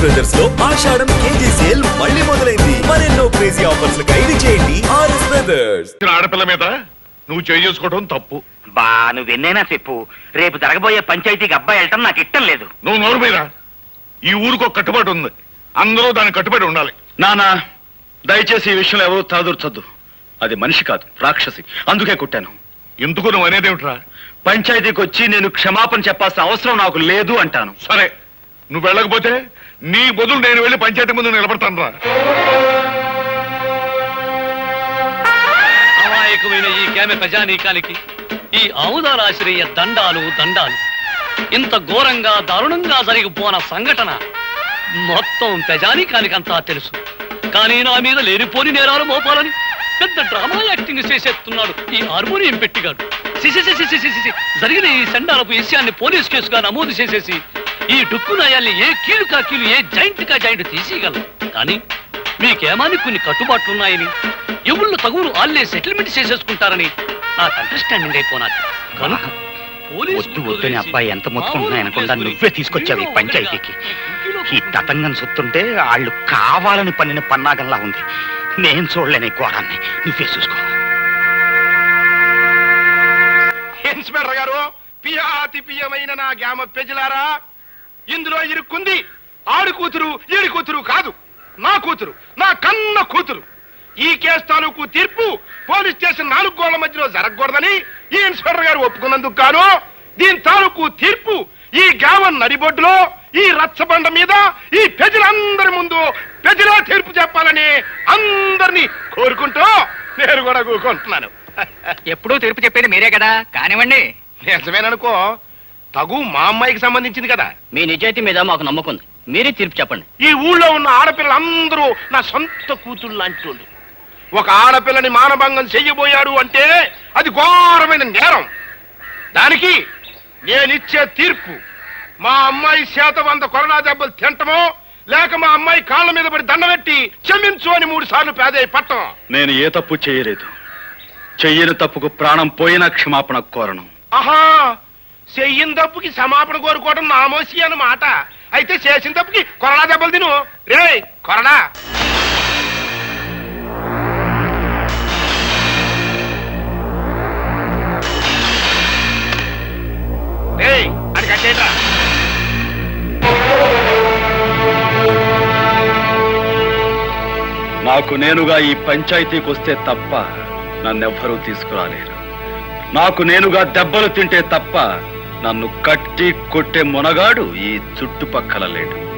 బ్రదర్స్లో ఆషాఢం KG sale మళ్ళీ మొదలైంది. మరెన్నో క్రేజీ ఆఫర్స్ ఖైదీ చేయండి ఆర్ఎస్ బ్రదర్స్ ఆడపిల్ల మీద నువ్వు చేసుకోవడం తప్పు. బా నువ్వెన్నైనా చెప్పు. రేపు జరగబోయే పంచాయతీకి అబ్బాయి వెళ్ళటం నాకు ఇష్టం లేదు. నువ్వు నోరు మీద. ఈ ఊరికి ఒక కట్టుబాటు ఉంది. అందరూ దానికి కట్టుబడి ఉండాలి. నానా దయచేసి ఈ విషయంలో ఎవరూ తలదూర్చొద్దు. అది మనిషి కాదు రాక్షసి. అందుకే కొట్టాను. ఎందుకు నువ్వు అనేదేమిట్రా పంచాయతీకి వచ్చి నేను క్షమాపణ చెప్పాల్సిన అవసరం నాకు లేదు అంటాను. సరే నువ్వు వెళ్ళకపోతే నీ బదులు నేను వెళ్ళి పంచాయతీ ముందు నిలబడతాను రా అమాయకమైన ఈ గ్రామ ప్రజానీకానికి ఈ ఆముదారాశ్రయ దండాలు దండాలు. ఇంత ఘోరంగా దారుణంగా జరిగిపోన సంఘటన మొత్తం ప్రజానీకానికంతా తెలుసు. కానీ నా మీద లేనిపోని నేరాలు మోపాలని పెద్ద డ్రామా యాక్టింగ్ చేసేస్తున్నాడు ఈ హార్మోనియం పెట్టిగాడు. సిసి సిసి సిసి సిసి జరిగిన ఈ సండాలపు విషయాన్ని పోలీస్ కేసుగా నమోదు చేసేసి ఈ డుక్కు నయాల్ని ఏ కీలు కా కీలు ఏ జాయింట్ కా జాయింట్ తీసేయగలం? కానీ మీకేమాని కొన్ని కట్టుబాట్లున్నాయని ఎవళ్ళు తగులు ఆల్లే సెటిల్మెంట్ చేసేసుకుంటారని నాకు అండర్స్టాండింగ్ అయిపోనాది. కనుక పోలీసు వద్దు వద్దని అబ్బాయి ఎంత మొత్తుకుంటున్నాయనకుండా నువ్వే తీసుకొచ్చావు ఈ పంచాయతీకి. ఈ తతంగం సొత్తుంటే వాళ్ళు కావాలని పన్నిన పన్నాగంలా ఉంది. నేను చూడలేని ఈ ఘోరాన్ని. నువ్వే చూసుకో. ఇన్స్పెక్టర్ గారు పియాతి పియమైన నా గ్రామ ప్రజలారా ఇందులో ఇరుక్కుంది ఆడు కూతురు ఈడి కూతురు కాదు. నా కూతురు నా కన్న కూతురు. ఈ కేసు తాలూకు తీర్పు పోలీస్ స్టేషన్ నాలుగు గోళ్ళ మధ్యలో జరగకూడదని ఈ ఇన్స్పెక్టర్ గారు ఒప్పుకున్నందుకు గాను దీని తాలూకు తీర్పు ఈ గ్రామం నడిబొడ్డులో ఈ రచ్చబండ మీద ఈ ప్రజలందరి ముందు ప్రజలే తీర్పు చెప్పాలని అందరినీ కోరుకుంటూ నేను కూడా కూరుకుంటున్నాను ఎప్పుడూ తీర్పు చెప్పేది మీరే కదా. కానివ్వండి. నిజమేననుకో తగు మా అమ్మాయికి సంబంధించింది కదా. మీ నిజాయితీ మీద మాకు నమ్మకం ఉంది. మీరే తీర్పు చెప్పండి. ఈ ఊళ్ళో ఉన్న ఆడపిల్లలందరూ నా సొంత కూతుళ్ళు లాంటి వాళ్ళు. ఒక ఆడపిల్లని మానభంగం చెయ్యబోయాడు అంటే అది ఘోరమైన నేరం. దానికి నేనిచ్చే తీర్పు. మా అమ్మాయి చేత వంద కొరనా దెబ్బలు తింటమో లేక మా అమ్మాయి కాళ్ళ మీద పడి దండబెట్టి క్షమించు అని మూడు సార్లు పేదయ్య పట్టం. నేను ఏ తప్పు చేయలేదు. చెయ్యని తప్పుకు ప్రాణం పోయినా క్షమాపణ కోరను. ఆహా! చెయ్యిన తప్పుకి సమాపణ కోరుకోవడం నామోసి అన్నమాట. అయితే చేసిన తప్పుకి కొరడా దెబ్బలు తిను. రే కొరడా. రే అది కట్టేట్రా నాకు నేనుగా ఈ పంచాయతీకి వస్తే తప్ప నన్నెవ్వరూ తీసుకురాలేరు. నాకు నేనుగా దెబ్బలు తింటే తప్ప నన్ను కట్టి కొట్టే మునగాడు ఈ చుట్టుపక్కల లేడు.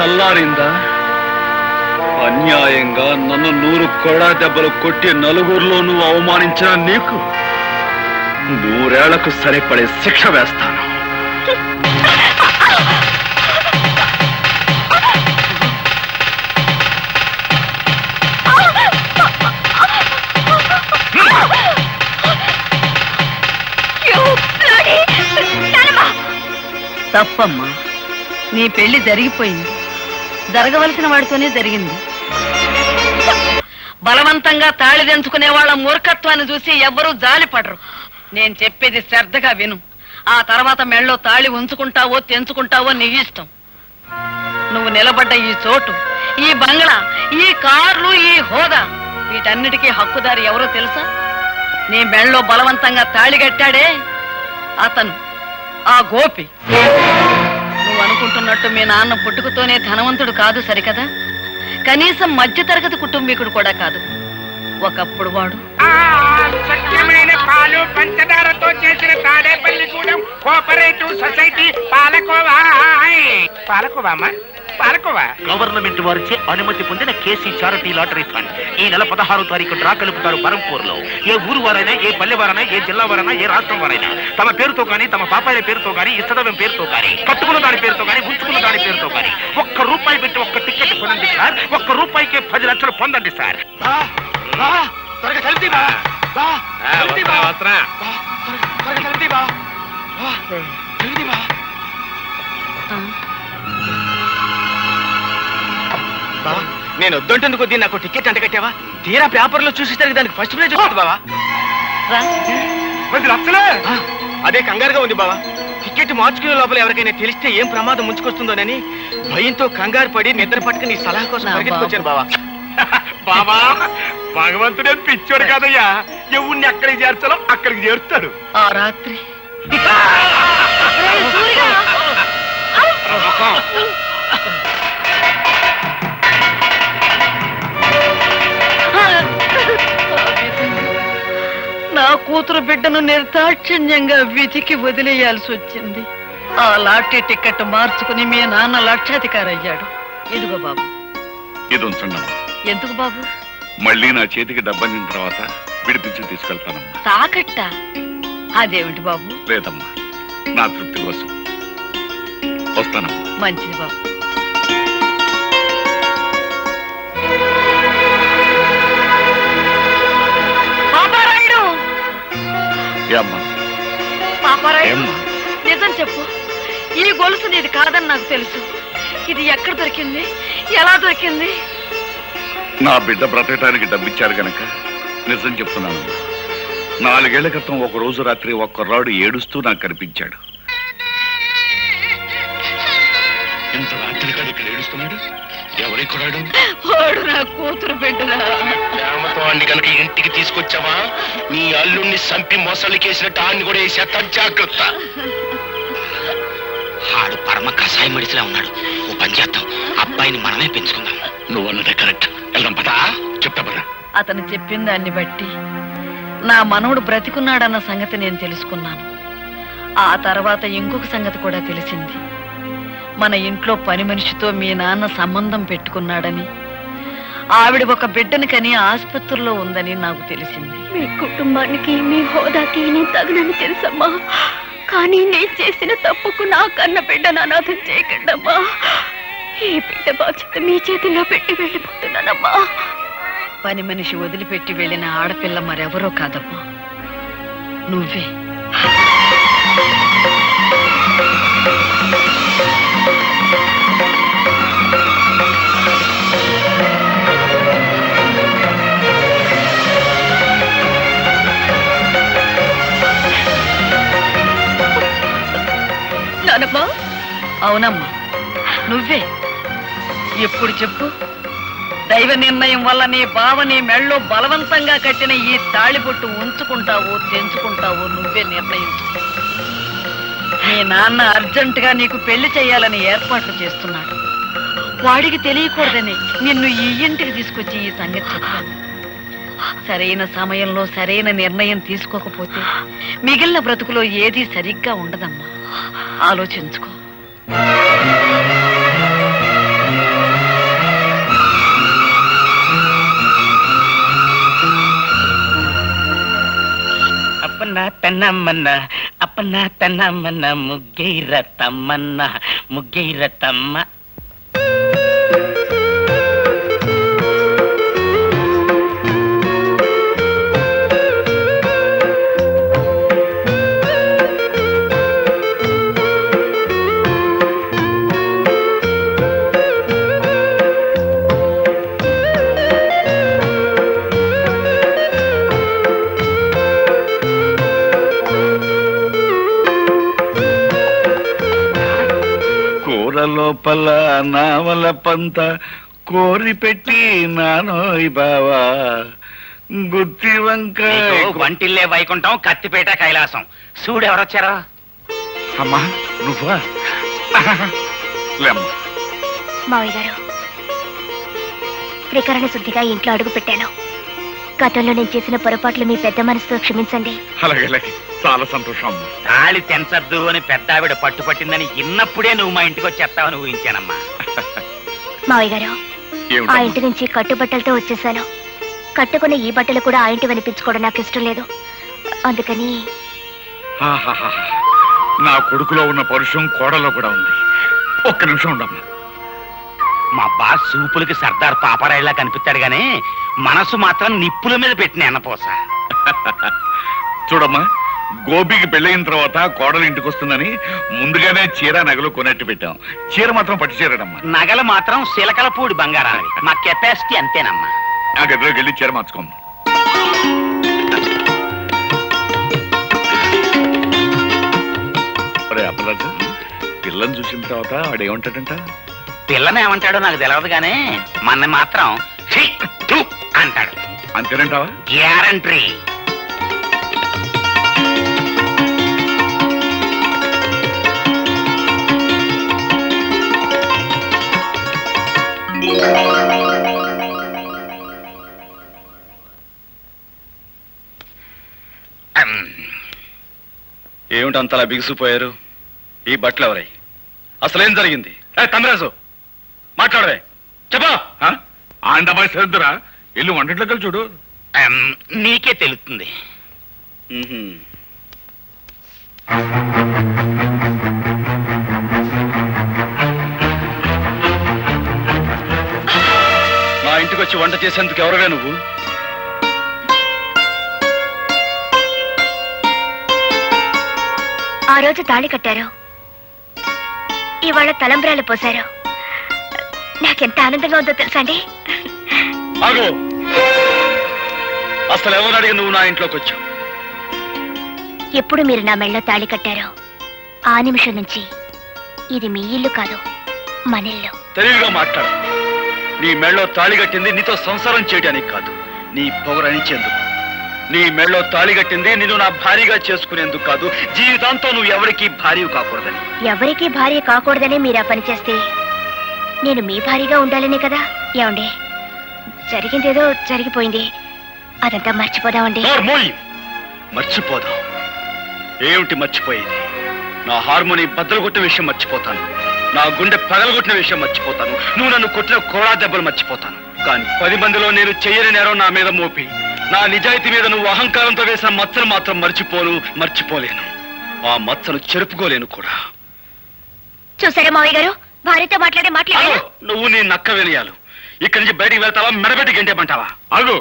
చల్లారిందా? అన్యాయంగా నన్ను నూరు కొడా దెబ్బలు కొట్టి నలుగురిలో నువ్వు అవమానించిన నీకు నూరేళ్ళకు సరిపడే శిక్ష వేస్తాను. తప్పమ్మా. నీ పెళ్ళి జరిగిపోయింది. జరగవలసిన వాడితోనే జరిగింది. బలవంతంగా తాళి తెంచుకునే వాళ్ళ మూర్ఖత్వాన్ని చూసి ఎవ్వరూ జాలిపడరు. నేను చెప్పేది శ్రద్ధగా విను. ఆ తర్వాత మెళ్ళో తాళి ఉంచుకుంటావో తెంచుకుంటావో నీ ఇష్టం. నువ్వు నిలబడ్డ ఈ చోటు ఈ బంగ్లా ఈ కార్లు ఈ హోదా వీటన్నిటికీ హక్కుదారి ఎవరో తెలుసా? నీ మెళ్ళో బలవంతంగా తాళి కట్టాడే అతను ఆ గోపి. అనుకుంటున్నట్టు మీ నాన్న పుట్టుకతోనే ధనవంతుడు కాదు సరికదా? కనీసం మధ్యతరగతి కుటుంబీకుడు కూడా కాదు. ఒకప్పుడు వాడు సత్యమైన పాలు పంచదారతో చేసిన Tadepalligudem cooperative society palkova palkova palkova government వారిచే అనుమతి పొందిన కేసీ చారిటీ లాటరీ ఫండ్. ఈ నెల పదహారు తారీఖు డ్రా కలుపుతారు బరంపూర్లో ఏ ఊరు వారైనా ఏ పల్లె వారైనా ఏ జిల్లా వారైనా ఏ రాష్ట్రం వారైనా. తమ పేరుతో కానీ తమ పాపాయిల పేరుతో కానీ ఇష్టదైవం పేరుతో కానీ కట్టుకున్న దాని పేరుతో కానీ ఉంచుకున్న దాని పేరుతో కానీ ఒక్క రూపాయి పెట్టి ఒక్క టికెట్ కొనండి సార్. ఒక్క రూపాయికే పది లక్షలు పొందండి సార్. నేను వద్దంటుంది కొద్దీ నాకు టికెట్ అంట కట్టావా తీరా పేపర్లో చూసేసరికి దానికి ఫస్ట్ ప్లేజ్ వస్తుంది బావా అదే కంగారుగా ఉంది బావా టికెట్ మార్చుకునే లోపల ఎవరికైనా తెలిస్తే ఏం ప్రమాదం ముంచుకొస్తుందోనని భయంతో కంగారు పడి నిద్ర పట్టుకుని నీ సలహా కోసం పరిగెత్తుకొచ్చాను బావా బాబా భగవంతుడే పిచ్చోడు కాదయ్యా ఎవరిని ఎక్కడికి చేర్చాలో అక్కడికి చేరుతాడు ఆ రాత్రి నా కూతురు బిడ్డను నిర్దాక్షిణ్యంగా విధికి వదిలేయాల్సి వచ్చింది. ఆ లాటరీ టికెట్ మార్చుకుని మీ నాన్న లక్షాధికారి అయ్యాడు ఇదిగో బాబు. ఇది. ఎందుకు బాబు? మళ్ళీ నా చేతికి డబ్బందిన తర్వాత విడిపించి తీసుకెళ్తానమ్మా. తాకట్ట? అదేమిటి బాబు? లేదమ్మా. నా తృప్తి కోసం. వస్తానమ్మా. మంచిది బాబు. చెప్పు. ఈ గొలుసు నీది కాదని నాకు తెలుసు. ఇది ఎక్కడ దొరికింది? ఎలా దొరికింది? నా బిడ్డ బ్రతకటానికి డబ్బిచ్చారు గనక నిజం చెప్తున్నానమ్మా నాలుగేళ్ళ క్రితం ఒక రోజు రాత్రి ఒక కుర్రాడు ఏడుస్తూ నాకు కనిపించాడు. ఇంత రాత్రి కాదు ఇక్కడ ఏడుస్తున్నాడు? ఎవరి కుర్రాడు? వాడు నా కూతురు బిడ్డరా. ప్రేమతో అన్ని కనుక ఇంటికి తీసుకొచ్చావా? నీ అల్లుణ్ణి సంపి మొసలికేసినట్టు ఆన్ని కూడా వేసేస్తా. జాగ్రత్త. ఆడు పరమ కషాయ మడిసిలా ఉన్నాడు. ఓ పని చేద్దాం. అబ్బాయిని మనమే పెంచుకుందాం. నువ్వు అన్నదే కరెక్ట్. వెళ్దాం పదా. చెప్తా పదా. అతను చెప్పిన దాన్ని బట్టి నా మనవడు బ్రతికున్నాడన్న సంగతి నేను తెలుసుకున్నాను. ఆ తర్వాత ఇంకొక సంగతి కూడా తెలిసింది. మన ఇంట్లో పని మనిషితో మీ నాన్న సంబంధం పెట్టుకున్నాడని ఆవిడ ఒక బిడ్డని కని ఆసుపత్రిలో ఉందని నాకు తెలిసింది. మీ కుటుంబానికి మీ హోదాకి నేను తగనని తెలుసమ్మా. కానీ నేను చేసిన తప్పుకు నా కన్న బిడ్డను అనాథం చేయకండమ్మా. ఈ బిడ్డ బాధ్యత మీ చేతిలో పెట్టి వెళ్ళిపోతున్నానమ్మా. పని మనిషి వదిలిపెట్టి వెళ్ళిన ఆడపిల్ల మరెవరో కాదమ్మా. నువ్వే. అవునమ్మా. నువ్వే. ఎప్పుడు చెప్పు? దైవ నిర్ణయం వల్ల నీ బావ నీ మెళ్ళో బలవంతంగా కట్టిన ఈ తాళిబొట్టు ఉంచుకుంటావో తెంచుకుంటావో నువ్వే నిర్ణయించు. నీ నాన్న అర్జెంటుగా నీకు పెళ్ళి చేయాలని ఏర్పాట్లు చేస్తున్నాడు. వాడికి తెలియకూడదని నిన్ను ఈ ఇంటికి తీసుకొచ్చి ఈ సంగతి చెప్పాను సరైన సమయంలో సరైన నిర్ణయం తీసుకోకపోతే మిగిలిన బ్రతుకులో ఏదీ సరిగ్గా ఉండదమ్మా. ఆలోచించుకో. అప్పన్న తన్నమ్మన్న అప్పన్న తన్నమ్మన్న ముగ్గైర తమ్మన్న ముగ్గైర తమ్మ పంత కోరి పెట్టి నానోయ్ బావా. గుత్తి వంకాయ నీకు వంటిల్లే వైకుంఠం కత్తిపేట కైలాసం. చూడు ఎవరొచ్చారో అమ్మా నువ్వా? లేమ్మా. మావయ్య గారు త్రికరణ శుద్ధిగా ఇంట్లో అడుగు పెట్టాను. గతంలో నేను చేసిన పొరపాట్లు మీ పెద్ద మనసుతో క్షమించండి. అలాగే అలాగే. చాలా సంతోషం అమ్మా. తాళి తెంచద్దు అని పెద్ద ఆవిడ పట్టుపట్టిందని ఇన్నప్పుడే నువ్వు మా ఇంటికి వచ్చేస్తావని ఊహించానమ్మా. మావయ్య గారు ఆ ఇంటి నుంచి కట్టుబట్టలతో వచ్చేసాను. కట్టుకున్న ఈ బట్టలు కూడా ఆ ఇంటి వినిపించుకోవడం నాకు ఇష్టం లేదు. అందుకని. నా కొడుకులో ఉన్న పరుషం కోడలో కూడా ఉంది. ఒక్క నిమిషం ఉండమ్మా. మా బాస్ సూపులకి సర్దార్ పాపరాయిలా కనిపిస్తాడు గానీ మనసు మాత్రం నిప్పుల మీద పెట్టిన ఎన్నపోస చూడమ్మా గోపికి పెళ్ళయిన తర్వాత కోడలు ఇంటికి వస్తుందని ముందుగానే చీర నగలు కొనట్టు పెట్టాం. చీర మాత్రం పట్టు చీరడమ్మా నగలు మాత్రం సిలకలపూడి బంగారావి మా కెపాసిటీ అంతేనమ్మా. ఆ గదిలోకి వెళ్ళి చీర ఒరే అప్పరాజు పిల్లని చూసిన తర్వాత వాడు ఏమంటాడంట పిల్లని ఏమంటాడో నాకు తెలియదు గానీ మన మాత్రం "ఛీ, థు" అంటాడు. అంతేనంటావా? గ్యారంటీ. ఏమిటి అంతలా బిగుసిపోయారు ఈ బట్టలు ఎవరై? అసలేం జరిగింది? తమరాజు! మాట్లాడవే! చెప్పా! ఆ? ఆండమాయి శ్రద్ధరా వెళ్ళి వంటట్లోకి చూడు. నీకే తెలుస్తుంది. వచ్చి వంట చేసేందుకు ఎవరవే నువ్వు? ఆ రోజు తాళి కట్టారు. ఇవాళ తలంబ్రాలు పోశారు. నాకెంత ఆనందంగా ఉందో తెలుసా అండి? ఆగు. అసలు ఎవరు అడిగి నువ్వు నా ఇంట్లోకి వచ్చావు? ఎప్పుడు మీరు నా మెళ్ళలో తాళి కట్టారో ఆ నిమిషం నుంచి ఇది మీ ఇల్లు కాదు మన ఇల్లు. తెలివిగా మాట్లాడు. నీ మెళ్ళో తాళి కట్టింది నీతో సంసారం చేయడానికి కాదు. నీ పొగరనిచ్చేందుకు నీ మెళ్ళో తాళి కట్టింది నిన్ను నా భారీగా చేసుకునేందుకు కాదు. జీవితాంతం నువ్వు ఎవరికి భార్య కాకూడదని. ఎవరికీ భార్య కాకూడదనే మీరు ఆ పని చేస్తే? నేను మీ భార్యగా ఉండాలనే కదా? ఏమండి? జరిగిందేదో జరిగిపోయింది. అదంతా మర్చిపోదామండి. మర్చిపోదాం. ఏమిటి మర్చిపోయేది? నా హార్మోని బద్దలు కొట్టిన విషయం మర్చిపోతాను. నా గుండె పగలగొట్టిన విషయం మర్చిపోతాను. నువ్వు నన్ను కొట్టిన కోడా దెబ్బలు మర్చిపోతాను. కానీ పది మందిలో నేను చెయ్యని నేరం నా మీద మోపి నా నిజాయితీ మీద నువ్వు అహంకారంతో వేసిన మచ్చను మాత్రం మర్చిపోను మర్చిపోలేను. ఆ మచ్చను చెరుపుకోలేను కూడా. చూసారా మావయ్య గారు? భార్యతో మాట్లాడే మాట్లాడారు అగో, నువ్వు నీ నక్క వినయాలు. ఇక్కడి నుంచి బయటికి వెళ్తావా? మెడబెట్టి గంటేమంటావా అగు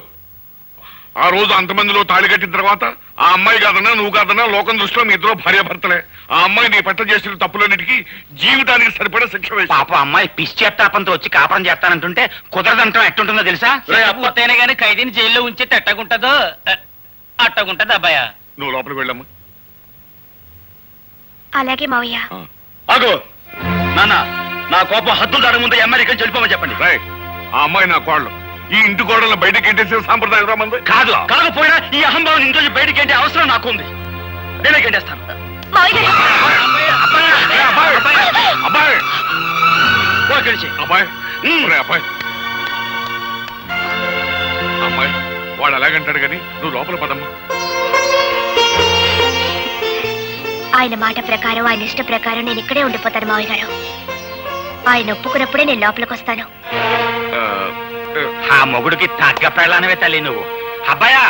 ఆ రోజు అంతమందిలో తాళి కట్టిన తర్వాత ఆ అమ్మాయి కాదన్నా నువ్వు కాదన్నా లోకం దృష్టిలో మీ ఇద్దరు భార్యాభర్తలే ఆ అమ్మాయి నీ పట్ల చేసిన తప్పులన్నిటికీ జీవితానికి సరిపడే శిక్ష వేసి. పాప అమ్మాయి పిచ్చేత్తాపంతో వచ్చి కాపురం చేస్తానంటుంటే కుదరదంటాం ఎట్టుంటుందో తెలుసా. పోతేనే గానీ ఖైదీని జైల్లో ఉంచి ఎట్టగుంటదో అట్టగుంటది అబ్బాయా? నువ్వు లోపలికి వెళ్ళమ్మా. అలాగే మావయ్య. అగో నాన్న నా కోపం హద్దులు దాని ముందు అమెరికన్ చెడిపోమని చెప్పండి. రాయ్ ఆ అమ్మాయి నా కోళ్ళు ఈ ఇంటి కోడలను బయటకి ఎంటేసే సాంప్రదాయం రామంది కాదు కాకపోయినా ఈ అహంభావం ఇంట్లో బయటికి ఏంటి అవసరం నాకుంది. నేనే గంటేస్తాను. అబ్బాయి. అబ్బాయి అబ్బాయి. అమ్మాయి వాడు అలాగంటాడు కానీ నువ్వు లోపల పదమ్మా. ఆయన మాట ప్రకారం ఆయన ఇష్ట ప్రకారం నేను ఇక్కడే ఉండిపోతాను మావయ్య గారు. ఆయన ఒప్పుకున్నప్పుడే నేను లోపలికి వస్తాను ఆ మొగుడికి తగ్గ ప్రయాణమే తల్లి నువ్వు. అబ్బాయా!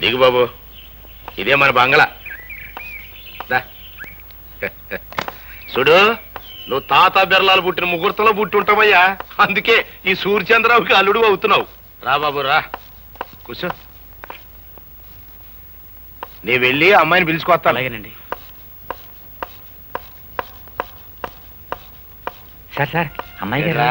దిగు బాబు. ఇదే మన బంగ్లా. చూడు నువ్వు తాత బిర్లాలు పుట్టిన ముహూర్తంలో పుట్టి ఉంటావయ్యా. అందుకే ఈ సూర్యచంద్రరావుకి అల్లుడు అవుతున్నావు. రా బాబు రా. కూర్చో. నీ వెళ్ళి అమ్మాయిని పిలుచుకొస్తా అలాగేనండి. Sir sir. అమ్మాయి గారు. రా.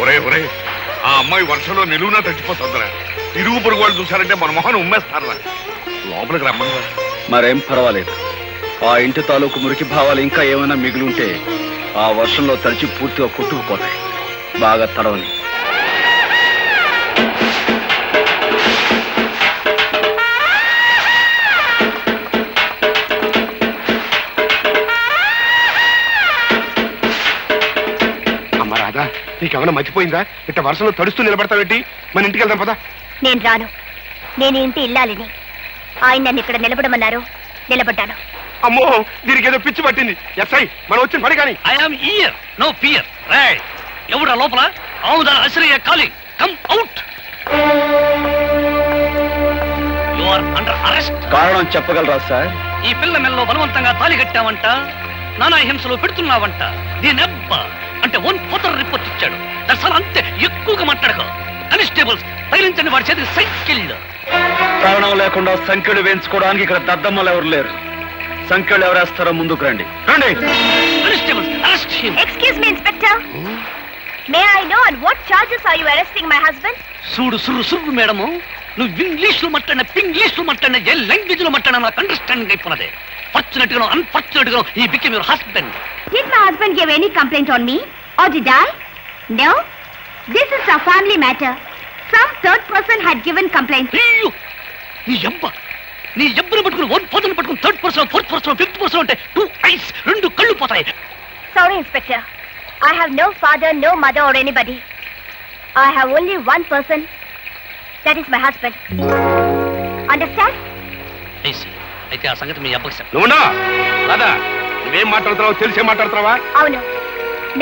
ఒరే ఒరే ఆ అమ్మాయి వర్షంలో నిలువునా చచ్చిపోతుందిరా ఇరుగు పొరుగు వాళ్ళు చూసారంటే మన మొహన్ ఉమ్మేస్తారా లోపలికి రమ్మని మరేం పర్వాలేదు. ఆ ఇంటి తాలూకు మురికి భావాలు ఇంకా ఏమైనా మిగిలి ఉంటే ఆ వర్షంలో తడిచి పూర్తిగా కొట్టుకుపోతాయి. బాగా తడవని. అమ్మ రాదా నీకేమైనా మర్చిపోయిందా? ఇట్ట వర్షంలో తడుస్తూ నిలబడతావేంటి? మన ఇంటికి వెళ్దాం పదా. నేను రాను. నేను ఇంటి ఇల్లాలిని. ఆయన నన్ను ఇక్కడ నిలబడమన్నారు. నిలబడ్డాను. అమ్మో దీనికి ఏదో పిచ్చి పట్టింది. ఎస్ఐ మనం వచ్చిన పని కానీ. ఐఎమ్ ఇయర్ నో పియర్ రే ఎవడా లోపల? ఆముదాల అశ్రయ calling come out you are under arrest కారణం చెప్పగలరా సార్ ఈ పిల్ల మెల్లో బలవంతంగా తాలి కట్టావంట. నానా హింసలు పెడుతున్నావంట. దీనెబ్బ అంటే వన్ ఫోటర్ రిపోర్ట్ ఇచ్చాడు. దర్శనం అంతే ఎక్కువగా మాట్లాడక. కానిస్టేబుల్స్ తగిలించండి వాడి చేతికి సైకిల్. కారణం లేకుండా సంఖ్యలు వేయించుకోవడానికి ఇక్కడ దద్దమ్మలు ఎవరు లేరు. సంఖ్యలు ఎవరేస్తారో ముందుకు రండి రండి excuse me inspector may I know on what charges are you arresting my husband చూడు సుర్రు మేడము నువ్వు ఇంగ్లీష్లో మాట్లాడిన పింగ్లీష్లో మాట్లాడిన ఏ లాంగ్వేజ్లో మాట్లాడినా నాకు అండర్స్టాండింగ్ అయిపోయినదే ఫార్చునేట్గా అన్ఫార్చునేట్గా ఈ became your husband Did my husband give any complaint on me? Or did I? No. This is a family matter. Some third person had given complaint. అయ్యో నీ అబ్బ నీ ఎబ్బను పట్టుకుని వన్ పర్సన్ పట్టుకుని third person fourth person fifth person అంటే two eyes రెండు కళ్ళు పోతాయి Sorry, Inspector. I have no father, no mother or anybody. I have only one person. That is my husband. Understand? I see అయితే ఆ సంగతి మీ అబ్బకి చెప్పు నువ్వునా రాదా నువ్వేం మాట్లాడుతున్నావు తెలిసే మాట్లాడుతున్నావా అవును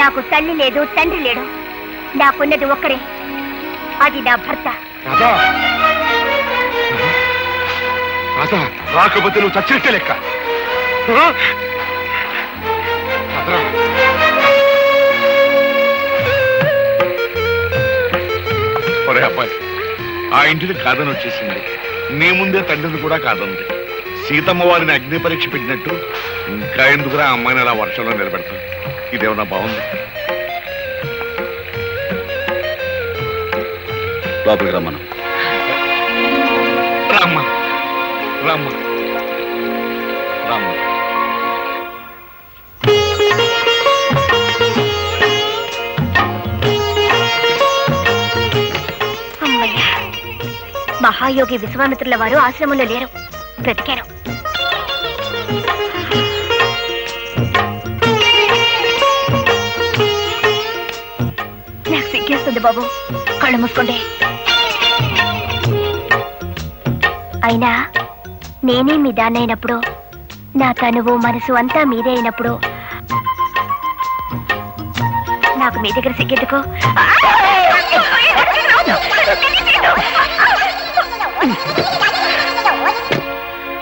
నాకు తల్లి లేదు తండ్రి లేడు నాకున్నది ఒక్కరే అది నా భర్త రాధా రాధా రాకపోతే నువ్వు చచ్చినట్టే లెక్క. ఆ? ఒరే అబ్బాయి ఆ ఇంటిని కాదని వచ్చేసింది. నీ ముందే తండ్రిని కూడా కాదంది. సీతమ్మ వారిని అగ్ని పరీక్ష పెట్టినట్టు ఇంకా ఎందుకురా ఆ అమ్మాయిని అలా వర్షంలో నిలబెడతా ఇదేమన్నా బాగుంది? లోపలికి రమ్మను. రామ్మ. రామ్మ. అమ్మయ్యా. మహాయోగి విశ్వామిత్రుల వారు ఆశ్రమంలో లేరు. బ్రతికారు. నాకు సిగ్గేస్తుంది బాబు. కళ్ళు మూసుకోండి. అయినా నేనే మీ దాన్నైనప్పుడు నా తనువు మనసు అంతా మీదే అయినప్పుడు నాకు మీ దగ్గర సిగ్గెందుకు?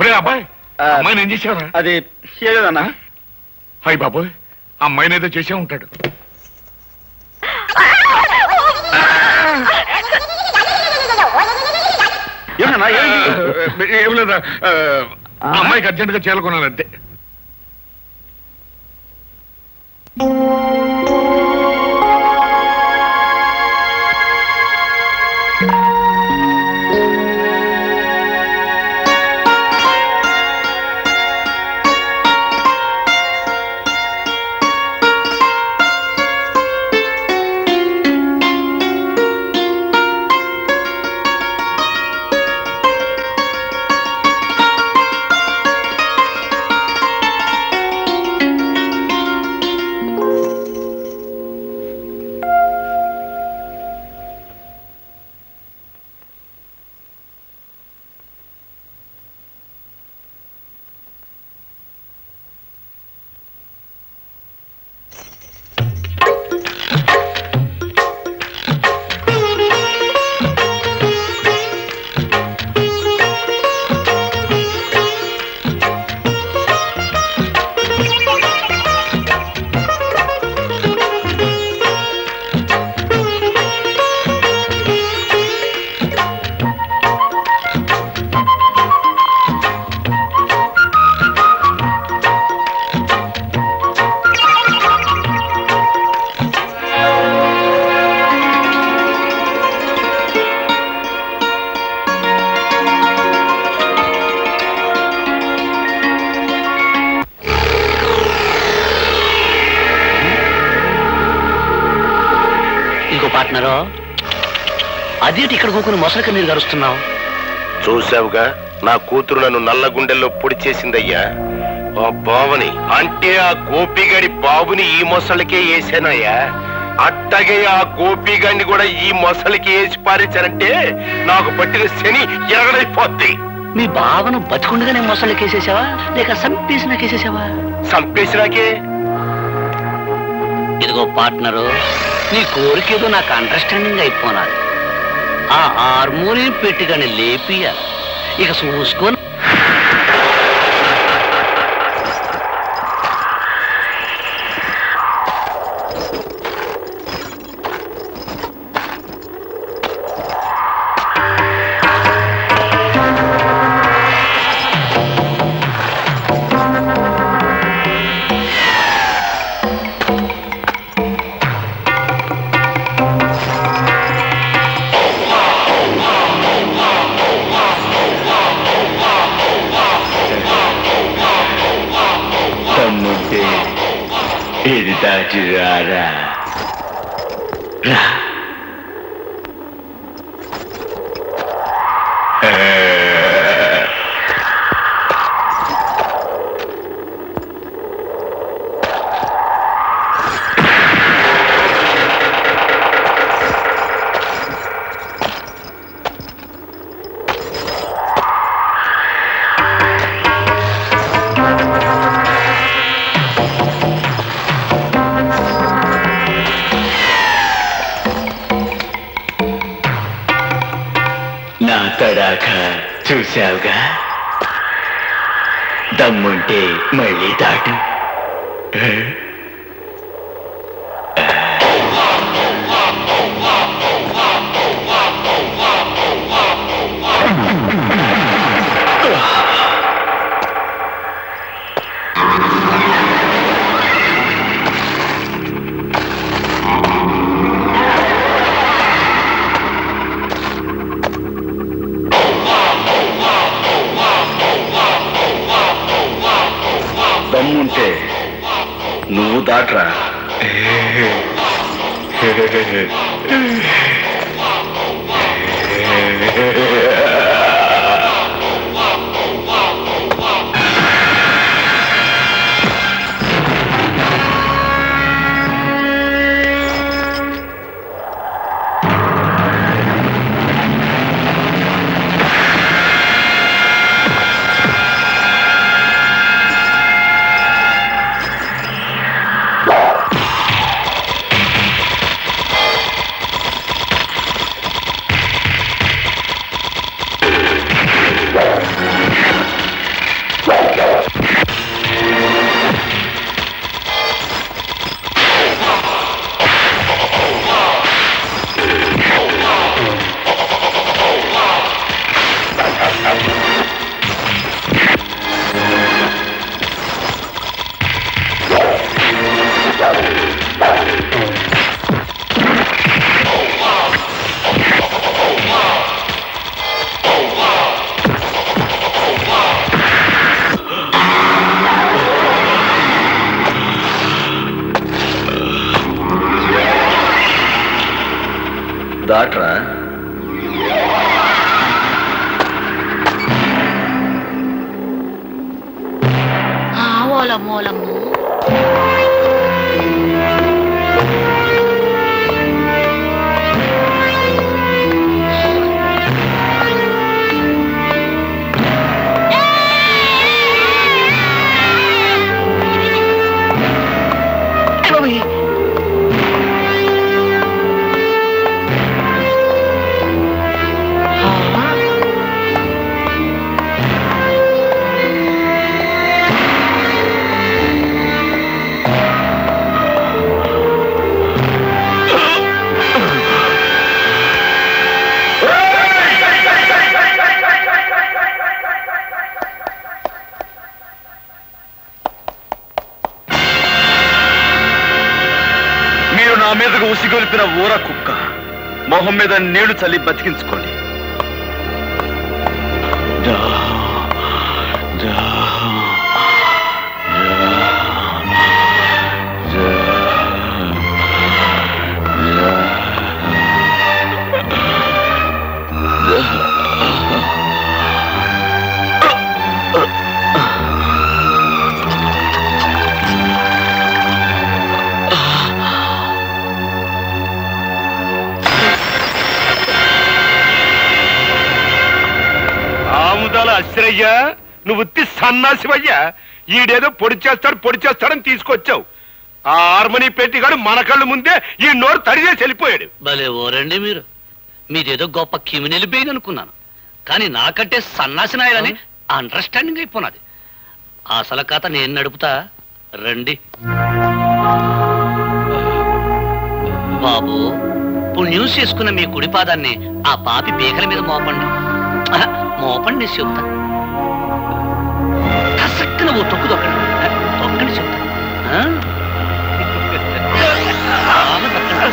ఒరే అబ్బాయి ఆ, అమ్మాయిని ఏం చేసావురా అది ఏదన్నా హాయ్ బాబోయ్ ఆ అమ్మాయిని ఏదో చేసే ఉంటాడు. ఏం లేదా? ఆ అమ్మాయికి అర్జెంట్గా చేరుకున్నానంతే అదేంటి ఇక్కడ కూకుని మొసలి కన్నీరు గరుస్తున్నావు చూసావుగా నా కూతురు నన్ను నల్ల గుండెల్లో పొడి చేసిందయ్యా. ఆ బావని అంటే ఆ గోపిగాడి బాబుని ఈ మొసలికే వేసానయ్యా. అట్టగే ఆ గోపిగాడిని కూడా ఈ మొసలికి వేసి పారించానంటే నాకు పట్టిన శని ఎరగడైపోద్ది. మీ బావను బతికుండగానే మొసళ్ళు కేసేసావా లేక సంపేసిన కేసేసావా చంపేసినాకే ఇదిగో పార్ట్నరు నీ కోరికేదో నాకు అండర్స్టాండింగ్ అయిపోనాది. ఆ హార్మోనియం పెట్టిగానే లేపియ ఇక చూసుకొని ఇది దాచి రారా నా చూశావుగా? దమ్ముంటే మళ్ళీ దాటు. నువ్వు దాట్రా. ఉసిగొలిపిన ఊర కుక్క. మొహం మీద నీళ్ళు చల్లి బతికించుకోండి అశ్రయ్య నువ్వు ఉత్తి సన్నాసివయ్యా. ఈడేదో పొడి చేస్తాడు పొడి చేస్తాడని తీసుకొచ్చావు. ఆ హార్మనీ పెట్టిగాడు మన కళ్ళు ముందే ఈ నోరు తడిచేసి వెళ్ళిపోయాడు. భలే ఓరండి మీరు. మీదేదో గొప్ప కిమినెలి బెయిన్ అనుకున్నాను. కానీ నాకంటే సన్నాసి నాయాలని అండర్స్టాండింగ్ అయిపోయినది అసలు కథ నేను నడుపుతా? రండి. బాబు పుణ్యం చేసుకున్న మీ కుడి పాదాన్ని ఆ పాపి పీకల మీద మోపండి. మోపండి నేను చెబుతా కసక్కన ఓ తొక్కు తొక్కండి ఆ, తొక్కండి చెబుతా ఆ? బాగా తొక్కండి.